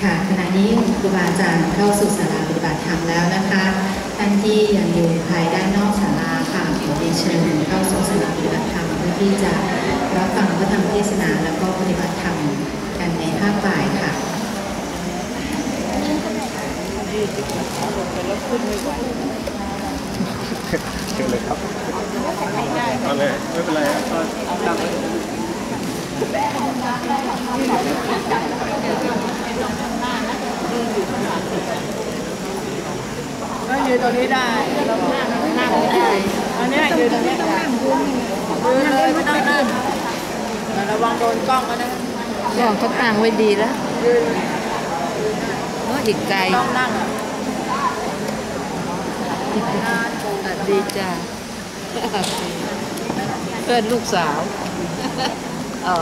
ครูบาอาจารย์เข้าสู่ศาลาปฏิบัติธรรมแล้วนะคะท่านที่ยังอยู่ภายด้านนอกศาลาค่ะขอเรียนเชิญเข้าสู่ศาลาปฏิบัติธรรมเพื่อที่จะรับฟังพระธรรมเทศนาแล้วก็ปฏิบัติธรรมกันในภาคบ่ายค่ะเชิญเลยครับเอาเลยไม่เป็นไรครับก็ตั้งไว้ ก็ยืนตรงนี้ได้นั่งนั่งไม่ได้อันนี้ยืนตรงนี้ได้ยืนเลยไม่ต้องนั่งระวังโดนกล้องก็นะกล้องเขาตั้งไว้ดีแล้วยืนเมื่ออีกไกลต้องนั่งดีจ้าเพื่อนลูกสาว อ๋อ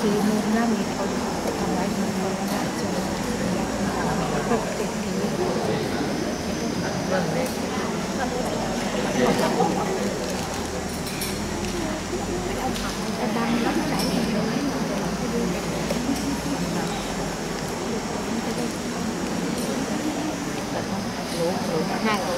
สีมุมหน้ามีคนทำไว้ทำคนละจนปกตินี้จะดังรับสายเห็นไหม ห นูห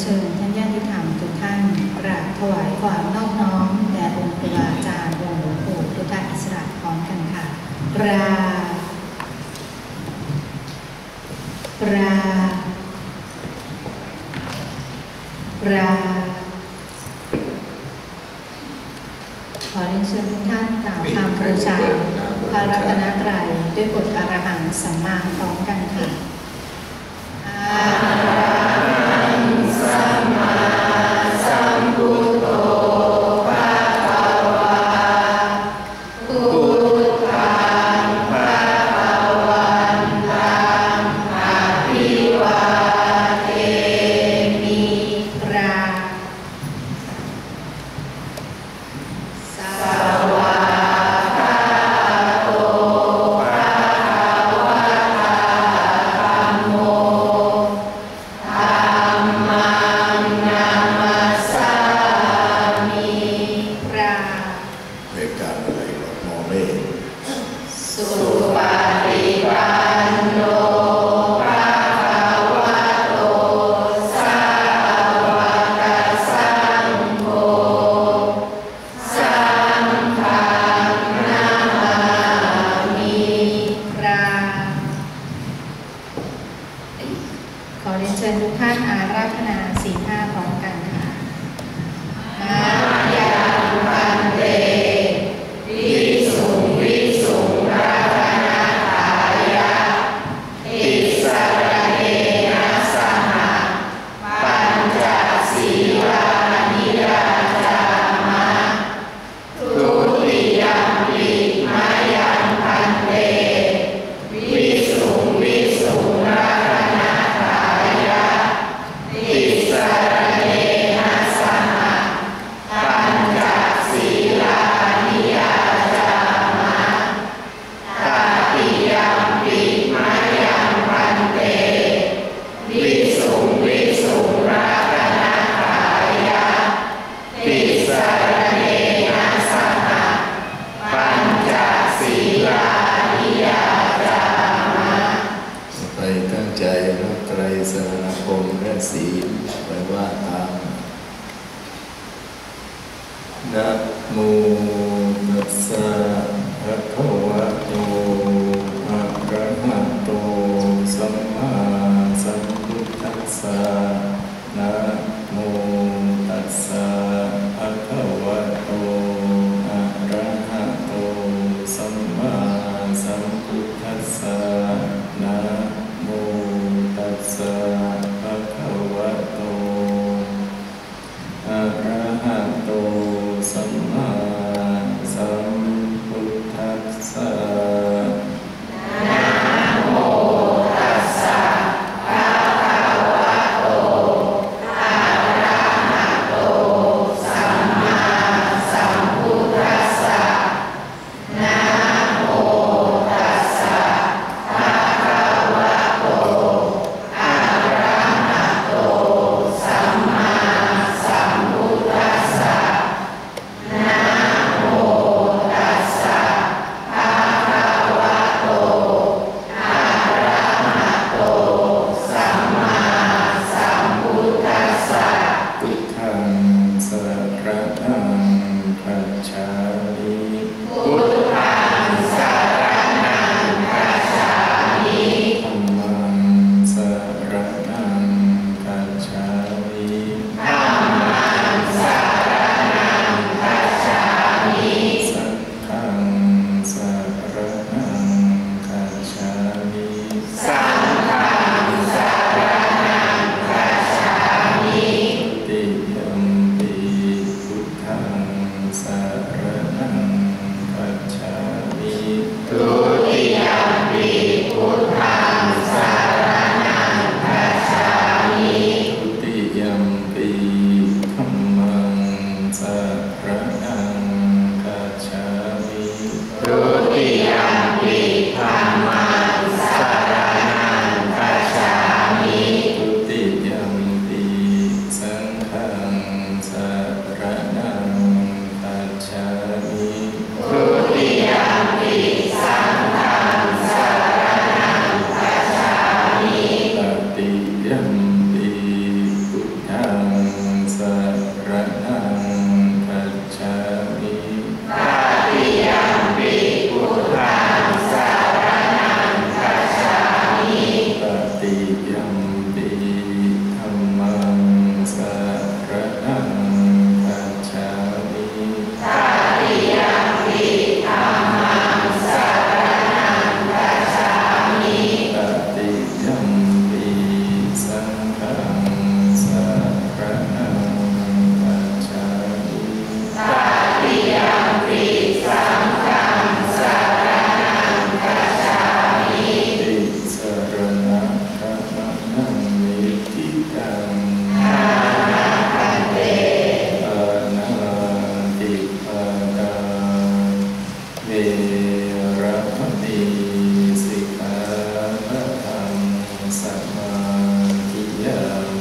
เชิญท่านญาติธรรมทุกท่านกราบถวายความนอบน้อมแด่องค์ครูบาอาจารย์องค์หลวงปู่พุทธอิสระพร้อมกันค่ะกราบกราบกราบขอเรียนเชิญทุกท่านกล่าวคำประชาพระรัตนตรัยด้วยบทอรหังสัมมาพร้อมกัน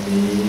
า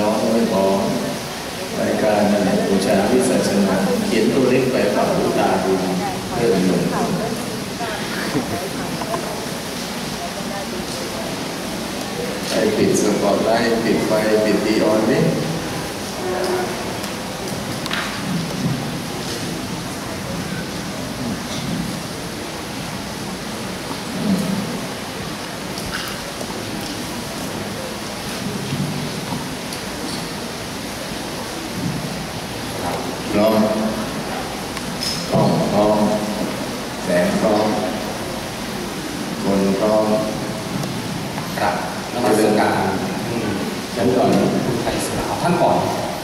ร้องรายการนั่นแหละบูชาวิสัชนาเขียนตัวเล็กไปเป่าหูตาดูเพื่อนหนุ่มไปปิดสปอตไลท์ปิดไฟปิดดีออนนี่ พร้อมกล้องพร้อมแสงพร้อมคนพร้อม ครับนมัสการอืม ฉันก่อน คุณไทยสลาเอาท่านก่อน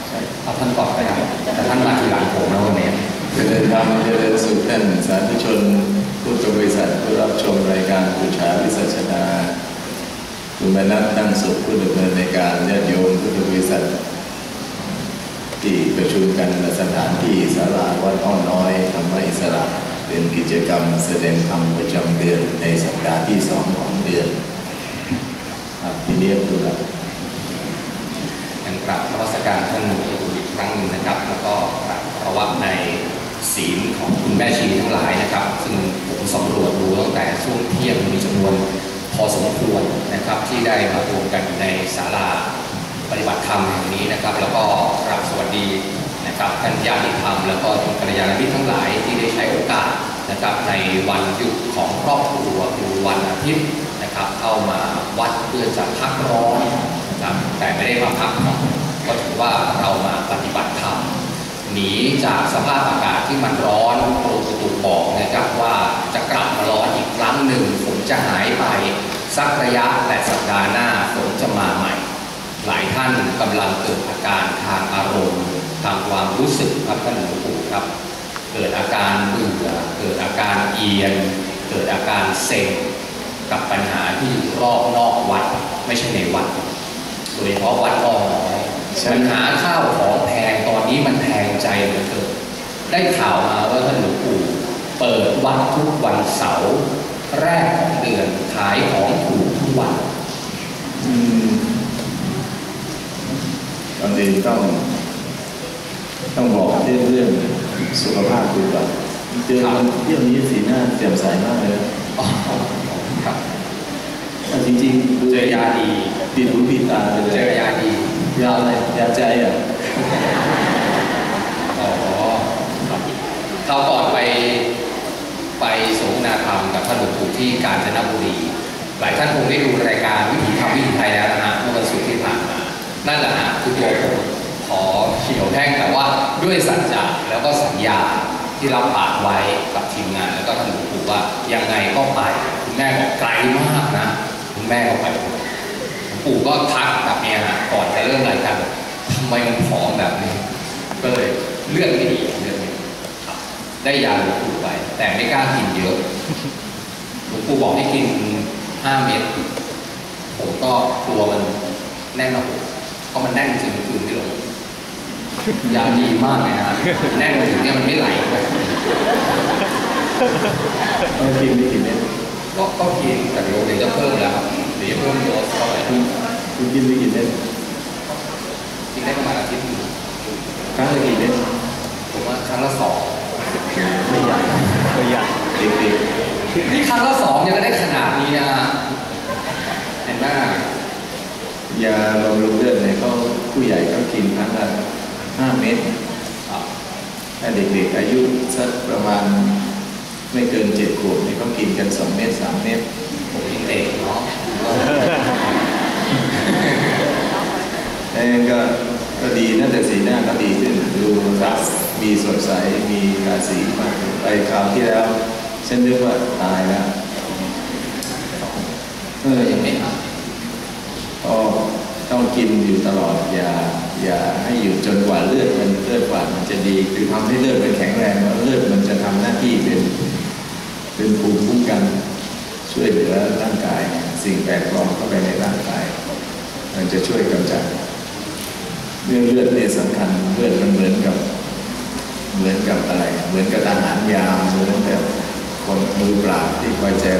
ใช่ เอาท่านก่อนไปครับแต่ท่านมาทีหลังผมนะวันนี้ เจริญธรรมเจริญสุขท่านสาธุชนผู้ตบริษัทผู้รับชมรายการบูชาวิสัชนา ณัฐตั้งสุขผู้ดำเนินในการญาติโยมผู้ตบริษัท ที่ประชุมกันณสถานที่ศาลาวัดอ้อน้อยธรรมอิสระเป็นกิจกรรมแสดงธรรมประจำเดือนในสัปดาห์ที่สองของเดือนครับทีนี้คือแบบยังกราบนมัสการท่านหลวงปู่อีกครั้งหนึ่งนะครับ แล้วก็กราบประวัติในศีลของคุณแม่ชีทั้งหลายนะครับ ซึ่งผมสำรวจดูตั้งแต่ช่วงเที่ยงมีจำนวน อสมควรนะครับที่ได้มารวมกันอยู่ในศาลาปฏิบัติธรรมแห่งนี้นะครับ แล้วก็กราบสวัสดีนะครับท่านญาติธรรม แล้วก็ทุกกัลยาณมิตรทั้งหลายที่ได้ใช้โอกาสนะครับในวันหยุดของครอบครัวคือวันอาทิตย์นะครับ เข้ามาวัดเพื่อจะพักร้อนนะครับแต่ไม่ได้มาพักผ่อนก็ถือว่าเรามาปฏิบัติธรรมหนีจากสภาพอากาศที่มันร้อน สักระยะและสัปดาห์หน้าฝนจะมาใหม่ หลายท่านกำลังเกิดอาการทางอารมณ์ทางความรู้สึกครับท่านหลวงปู่ครับ เกิดอาการเบื่อเกิดอาการเอียน เกิดอาการเซ็งกับปัญหาที่อยู่รอบนอกวัดไม่ใช่ในวัดโดยเฉพาะวัดอ้อมน้อยใช่ปัญหาข้าวของแพงตอนนี้มันแพงใจเหลือเกินได้ข่าวมาว่าท่านหลวงปู่เปิดวัดทุกวันเสาร์ แรกของเดือนขายของถูกทุกวันอืมตอนนี้ต้องต้องบอกเรื่องเรื่องสุขภาพดูก่อนเจอคนเที่ยวนี้สีหน้าแจ่มใสมากเลยนะอ๋อครับแต่จริงๆดูเจอยาดีปิดหูปิดตาไปเลยเจอยาดียาอะไรยาใจอะ อ๋อครับคราวก่อนไปไปสนทนาธรรมกับ ที่กาญจนบุรี หลายท่านคงได้ดูรายการวิถีธรรมวิถีไทยแล้วนะฮะเมื่อวันศุกร์ที่ผ่านมา นั่นแหละฮะคือตัวผมขอเขียวแท่งแต่ว่าด้วยสัจจะแล้วก็สัญญาที่รับปากไว้กับทีมงานแล้วก็ท่านหลวงปู่ว่ายังไงก็ไปคุณแม่บอกไกลมากนะคุณแม่ก็ไปหลวงปู่ก็ทักแบบเนี้ยฮะก่อนจะเริ่มรายการทำไมมันผอมแบบนี้ ก็เลยเลือกไม่ดีเลือกไม่ดีได้ยาหลวงปู่ไป แต่ไม่กล้ากินเยอะ หลวงปู่บอกให้กินห้าเม็ดผมก็กลัวมันแน่นหน้าอกเพราะมันแน่นจริงๆคืนไม่ลงยาดีมากเลยนะแน่นไปถึงเนี่ยมันไม่ไหลไปต้องกินไม่กินเนี่ยก็ก็กินแต่เดี๋ยวเดี๋ยวจะเพิ่มแล้วครับเดี๋ยวจะเพิ่มโดสเข้าไปคุณคุณกินไม่กินเนี่ยกินได้ประมาณอาทิตย์หนึงครั้งละกี่เนี่ยผมว่าครั้งละสองไม่ใหญ่ตัวใหญ่เด็ก นี่ครั้งละสองยังได้ขนาดนี้นะฮะเห็นไหมๆยาบำรุงเลือดเนี่ยเขาผู้ใหญ่เขากินครั้งละห้าเม็ดครับถ้าเด็กๆอายุสักประมาณไม่เกินเจ็ดขวบเนี่ยเขากินกันสองเม็ดสามเม็ดผมยังเด็กเนาะดังนั้นก็ก็ดีนะแต่สีหน้าก็ดีขึ้นดูรับมีสดใสมีราศีมากขึ้นไปคราวที่แล้ว ฉันนึกว่าตายแล้วเออยังไม่หายก็ต้องกินอยู่ตลอดอย่าอย่าให้หยุดจนกว่าเลือดมันเลือดฝาดมันจะดีคือทำให้เลือดมันแข็งแรงแล้วเลือดมันจะทำหน้าที่เป็นเป็นภูมิคุ้มกันช่วยเหลือร่างกาย สิ่งแปลกปลอมเข้าไปในร่างกาย มันจะช่วยกำจัดเรื่องเลือดเนี่ยสำคัญเลือดมันเหมือนกับ เหมือนกับอะไร เหมือนกับทหารยาเหมือนกับ คนมือปราบที่คอยจะ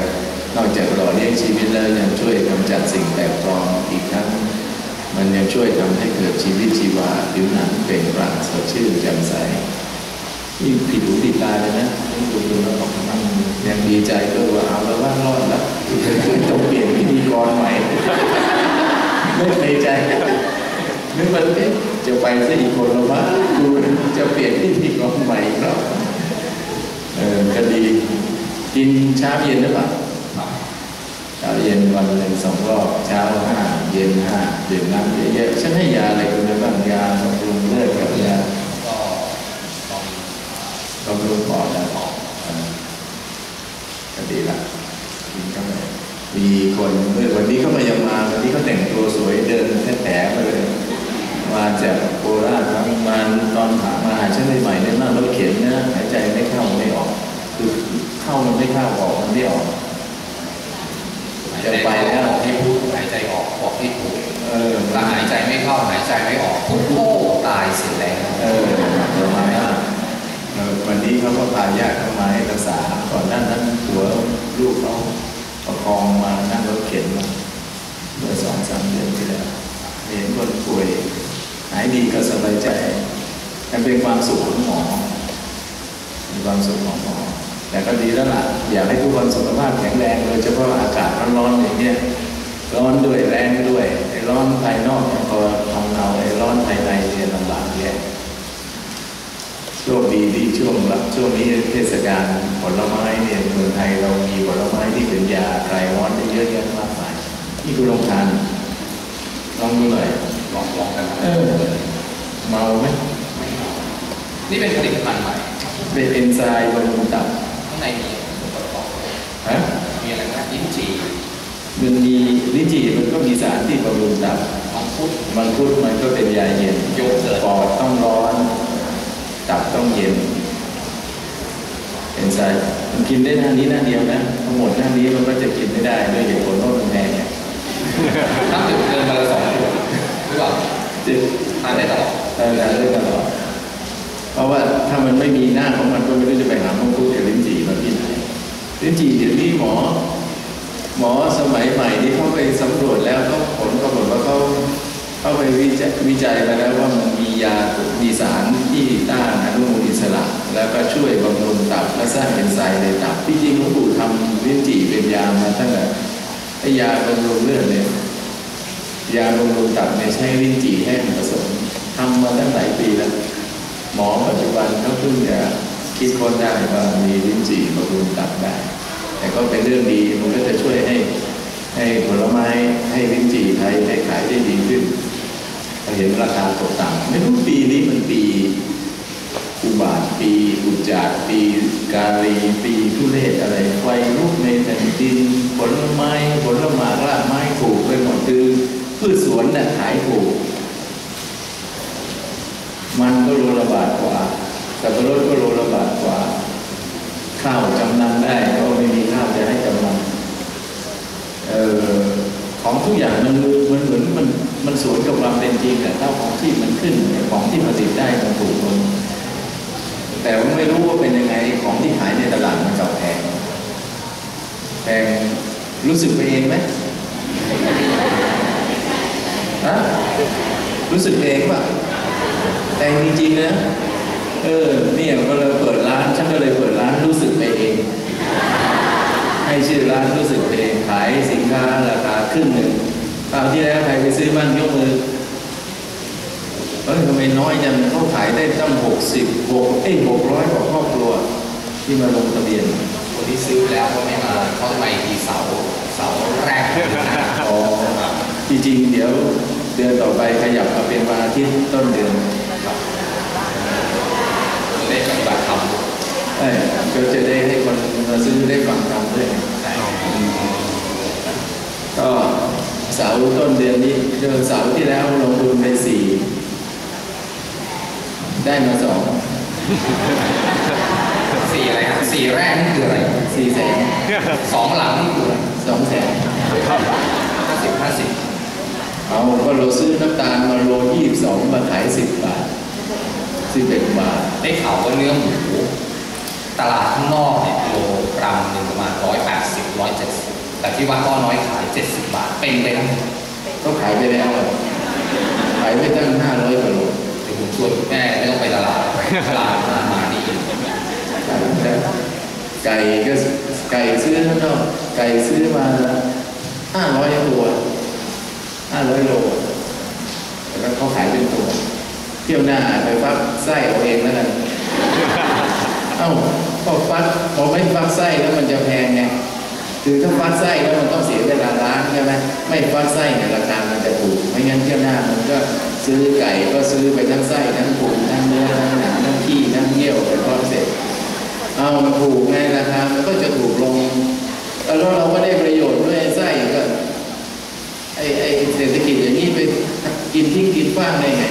นอกจากหล่อเลี้ยงชีวิตแล้วยังช่วยกำจัดสิ่งแปลกปลอมอีกทั้งมันยังช่วยทำให้เกิดชีวิตชีวผิวหนังเปล่งปลั่งสดชื่นแจ่มใสยิ่งผิดหูผิดตาเลยนะยิ่งดูดูแล้วบอกมันยังดีใจก็ว่าเอาแล้วว่ารอดแล้วต้องเปลี่ยนพิธีกรใหม่ไม่ในใจนึกว่าเอ๊ะจะไปซะอีกคนละว่าดูจะเปลี่ยนพิธีกรใหม่อีกแล้วเออก็ดี กินเช้าเย็นหรือเปล่าเช้าเย็นวันหนึ่งสองรอบเช้าห้าเย็นห้าดื่มน้ำเยอะๆฉันให้ยาอะไรคุณไปบ้างยาบำรุงเลือดกับยา ก็ลอง บำรุงปอดนะเออก็ดีละกินเข้าไปมีคนเมื่อวันนี้เขามายังมาวันนี้เขาแต่งตัวสวยเดินแถๆมาเลย มาจากโคราชทั้งมาตอนผ่ามาหาฉันใหม่ๆเนี่ยนั่งรถเข็นนะหายใจไม่เข้าไม่ออก คือเข้ามันไม่เข้าออกมันไม่ออก จะไปแล้ว บอกให้พูดหายใจออกบอกให้ถูก เออ เวลาหายใจไม่เข้าหายใจไม่ออกโอ้โหตายเสียแล้ว เออประมาณนั้นเออวันนี้เขาก็พาญาติเข้ามาให้รักษา ก่อนหน้านั้นหัวลูกเขาประคองมานั่งรถเข็นมาเมื่อสองสามเดือนที่แล้วเห็นคนป่วย หายดีก็สบายใจมันเป็นความสุขของหมอเป็นความสุขของหมอ แต่ก็ดีแล้วล่ะ อยากให้ทุกคนสุขภาพแข็งแรงโดยเฉพาะอากาศร้อนๆอย่างเนี้ย ร้อนด้วยแรงด้วยไอ้ร้อนภายนอกยังพอทำเนาไอ้ร้อนภายในเนี่ยลำบากแย่โชคดีที่ช่วงรับช่วงนี้เทศกาลผลไม้เนี่ยเมืองไทยเรามีผลไม้ที่เป็นยาคลายร้อนได้เยอะแยะมากมายนี่คุณลองทานลองดูหน่อยลองลองกันเออเมาไหมนี่เป็นผลิตภัณฑ์ใหม่เป็นเอนไซม์บำรุงตับข้างในมีส่วนประกอบ ฮะ มีอะไรนะลิ้นจี่ มันมีลิจีมันก็มีสารที่บำรุงตับมังคุดมันพูดมันก็เป็นยาเย็นโยเกิร์ตปอดต้องร้อน ตับต้องเย็นเป็นไซมันกินได้หน้านี้หน้าเดียวนะทั้งหมดหน้านี้มันก็จะกินไม่ได้ด้วยเหตุผลว่ามันแพงเนี่ยถ้าดื่มเกินมาละสองขวดหรือเปล่าจึงทานได้ตลอดเออได้ตลอดเพราะว่าถ้ามันไม่มีหน้าของมันก็ไม่รู้จะไปหามังคุดกับลิ้นจี่มาที่ไหนลิ้นจี่เดี๋ยวนี้หมอ หมอสมัยใหม่ที่เขาไปสำรวจแล้วเขาผลปรากฏว่าเขาเขาไปวิจัยวิจัยมาแล้วว่ามันมียามีสารที่ต้านอนุมูลอิสระ แล้วก็ช่วยบำรุงตับและสร้างเอนไซม์ในตับที่จริงหลวงปู่ทำลิ้นจีเป็นยามาตั้งแต่ไอยาบำรุงเลือดเนี่ยยาบำรุงตับเนี่ยใช้ลิ้นจีแห้งผสมทำมาตั้งหลายปีแล้วหมอปัจจุบันเขาเพิ่งจะคิดค้นได้ว่ามีลิ้นจีบำรุงตับได้ แต่ก็เป็นเรื่องดีมันก็จะช่วยให้ให้ผลไม้ให้ลิ้นจี่ไทยได้ขายได้ดีขึ้นเราเห็นราคาตกต่ำไม่รู้ปีนี้มันปีอุบาทปีอุจจารปีกาลีปีทุเรศอะไรไฟลุกในแผ่นดินผลไม้ผลหมากรากไม้ถูกไปหมดคือพืชสวนน่ะขายถูกมันก็โลละบาทกว่าสับปรดก็โลกว่า ข้าวจำนำได้ก็ไม่มีข้าวจะให้จำนำเออของ ทุกอย่างมันมันเหมือนมันมันสวนกับความเป็นจริงแต่ถ้าของที่มันขึ้นของที่ผลิตได้มันถูกลงแต่ว่าไม่รู้ว่าเป็นยังไงของที่ขายในตลาดมันกลับแพงแพงรู้สึกไปเองไหมฮะรู้สึกเองป่ะแต่จริงๆนะเออเนี่ยก็เลยเปิดร้านฉันก็เลยเปิดร้านรู้สึกไปเอง ให้ชื่อร้านรู้สึกไปเองขายสินค้าราคาครึ่งหนึ่งคราวที่แล้วใครไปซื้อบ้านยกมือเฮ้ยทำไมน้อยจังเขาขายได้ตั้งหกสิบหกเอ้ยหกร้อยกว่าครอบครัว ที่มาลงทะเบียน คนที่ซื้อแล้วก็ไม่มาเขาจะมาอีกทีเสาร์เสาร์แรกของเดือนหน้าอ๋อจริงๆเดี๋ยวเดือนต่อไปขยับมาเป็นวันอาทิตย์ต้นเดือนจะได้ปฏิบัติธรรมเอ้ยก็จะได้ให้คน มาซื้อได้ฟังธรรมด้วยใช่ก็เสาร์ต้นเดือนนี้เดือนเสาร์ที่แล้วลงทุนไปสี่ได้มาสองสี่อะไรครับสี่แรกนี่คืออะไรสี่แสนสองหลังนี่คืออะไรสองแสนห้าสิบห้าสิบเอาก็เราซื้อน้ำตาลมาโลยี่สิบสองมาขายสิบบาทสิบเอ็ดบาทได้ข่าวว่าเนื้อหมู ตลาดข้างนอกเนี่ยกิโลกรัมหนึ่งประมาณร้อยแปดสิบร้อยเจ็ดสิบแต่ที่วัดก็น้อยขายเจ็ดสิบบาทเป็นไปได้ไหมก็ขายไปแล้วอะขายไปตั้งห้าร้อยกว่าโลเผมชวนคุณแม่ไม่ต้องไปตลาดตลาดมานี่ไก่ก็ไก่ซื้อข้างนอกไก่ซื้อมาห้าร้อยตัวห้าร้อยโลแล้วเขาขายเป็นตัว เที่ยวหน้าไปฟักไส้เอาเองแล้วกันเอ้า พอฟักพอไม่ฟักไส้แล้วมันจะแพงไงคือถ้าฟักไส้แล้วมันต้องเสียเวลาล้างใช่ไหมไม่ฟักไส้เนี่ยราคามันจะถูกไม่งั้นเที่ยวหน้ามันก็ซื้อไก่ก็ซื้อไปทั้งไส้ทั้งผูทั้งเนื้อทั้งหนังทั้งขี้ทั้งเยี่ยวไปทอดเสร็จเอามันถูกไงราคามันก็จะถูกลงแล้วเราก็ได้ประโยชน์ด้วยไส้ก็ไอไอเศรษฐกิจอย่างนี้ไปกินทิ้งกินฟ้างได้ไง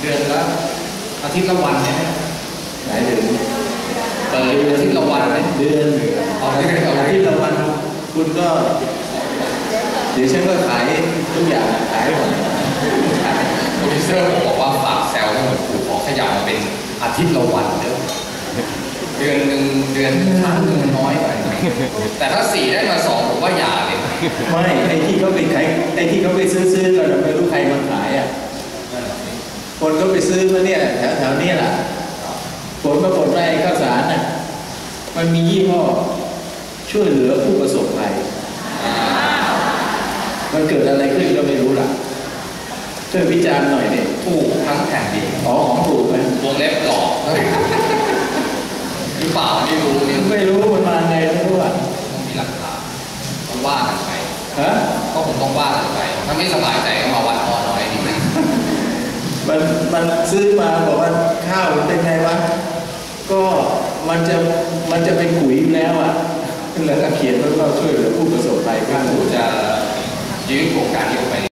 เดือนละอาทิตย์ละวันเนี่ยหลายเดือน เปิดอาทิตย์ละวันเลยเดือนอาที่ไหนอาอาที่ละวันคุณก็ เดี๋ยวฉันก็ขายทุกอย่างขายหมดโปรดิวเซอร์ผมบอกว่าฝากแซวให้หมือนปู่ขอขยับมาเป็นอาทิตย์ละวันเด้อเดือนหนึ่งเดือนหนึ่งครั้งหนึ่งน้อยไปแต่ถ้าสี่ได้มาสองผมว่าอย่าเลยไม่ไอ้ที่เขาไปขายไอ้ที่เขาไปซื้อซื้อกันไม่รู้ใครมาขายอะคนก็ไปซื้อมาเนี่ยแถวแถวๆนี้แหละ ผลปรากฏว่าไอ้ข้าวสารน่ะมันมียี่ห้อช่วยเหลือผู้ประสบภัย มันเกิดอะไรขึ้นก็ไม่รู้ล่ะช่วยวิจารณ์หน่อยเนี่ยถูกทั้งแผ่นดินอ๋อของถูกไหมวงเล็บหลอกหรือเปล่าไม่รู้เนี่ยไม่รู้มันมาไงไม่รู้อะต้องมีหลักฐานต้องว่ากันไปฮะก็คงต้องว่ากันไป ถ้าไม่สบายใจก็มาวัดอ้อน้อยดีไหมมันมันซื้อมาบอกว่าข้าวมันเป็นไงวะ ก็มันจะมันจะเป็นขุยอยู่แล้วอะแล้วก็เขียนแล้ว่าช่วยเหลือผู้ประสบภัยข้างกูจะยื้อโครงการนี้ออกไป